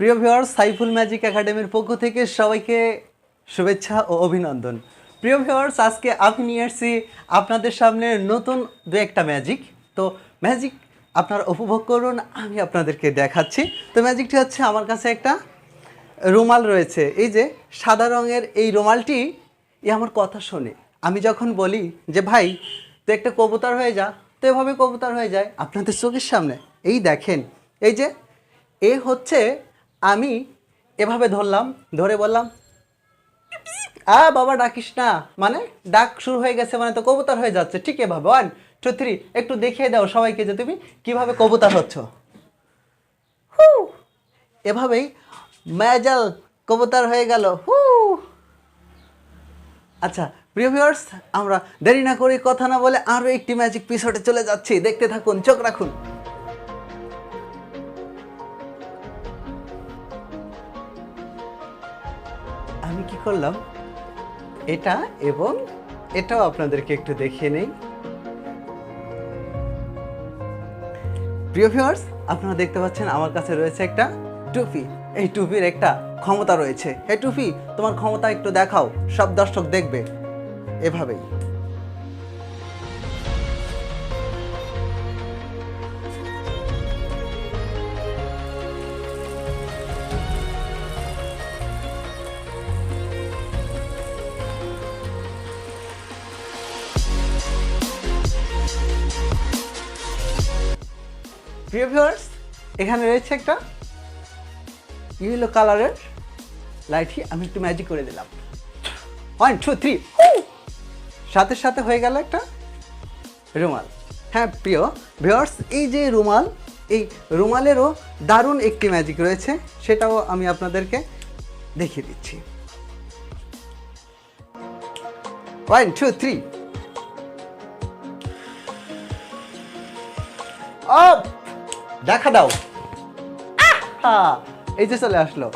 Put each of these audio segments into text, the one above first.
প্রিয় viewer Saiful magic একাডেমির পক্ষ থেকে সবাইকে শুভেচ্ছা ও অভিনন্দন। প্রিয় ভিউয়ার্স আজকে আমি নিয়ে আসছি আপনাদের সামনে নতুন দু একটা ম্যাজিক। তো ম্যাজিক আপনারা উপভোগ করুন, আমি আপনাদেরকে দেখাচ্ছি। তো ম্যাজিকটি হচ্ছে আমার কাছে একটা রুমাল রয়েছে। এই যে সাদা রঙের এই রুমালটি, এ আমার কথা শোনে। আমি যখন বলি যে, ভাই তো একটা কবুতর হয়ে যা। তো এভাবে কবুতর হয়ে যায় আপনাদের চোখের সামনে। এই দেখেন, এই যে, এ হচ্ছে আমি এভাবে ধরলাম, ধরে বললাম, আ, বাবা, ডাকিস না। মানে ডাক শুরু হয়ে গেছে মানে তো কবুতর হয়ে যাচ্ছে। ঠিক এভাবে ওয়ান টু থ্রি একটু দেখিয়ে দাও সবাইকে যে তুমি কীভাবে কবুতর হচ্ছ। হু, এভাবেই ম্যাজাল কবুতর হয়ে গেল। হু। আচ্ছা প্রিয় ভিউয়ার্স আমরা দেরি না করে কথা না বলে আরও একটি ম্যাজিক পিসোডে চলে যাচ্ছি। দেখতে থাকুন, চোখ রাখুন। আমি কি করলাম? এটা এবং এটাও আপনাদেরকে একটু দেখিয়ে নেই। প্রিয় ভিউয়ার্স আপনারা দেখতে পাচ্ছেন আমার কাছে রয়েছে একটা টুপি। এই টুপির একটা ক্ষমতা রয়েছে। হে টুপি, তোমার ক্ষমতা একটু দেখাও। সব দর্শক দেখবে। এভাবেই। প্রিয় ভিউয়ার্স, এখানে রয়েছে একটা ইয়েলো কালারের লাইটই আমি একটু ম্যাজিক করে দিলাম। ওয়ান টু থ্রি সাথে সাথে হয়ে গেল একটা রুমাল। হ্যাঁ প্রিয় ভিউয়ার্স, এই যে রুমাল, এই রুমালেরও দারুণ একটি ম্যাজিক রয়েছে, সেটাও আমি আপনাদেরকে দেখিয়ে দিচ্ছি। ওয়ান টু থ্রি আপ দেখা দাও! এই যে চলে আসলো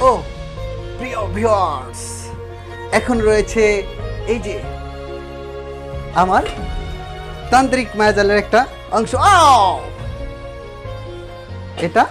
ও প্রিয় ভিউয়ার্স এখন রয়েছে এই যে আমার তান্ত্রিক মায়াজালের একটা অংশ! এটা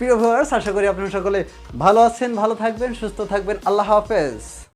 প্রিয় ভিউয়ার্স আশা করি আপনারা সকলে ভালো আছেন ভালো থাকবেন সুস্থ থাকবেন। আল্লাহ হাফেজ।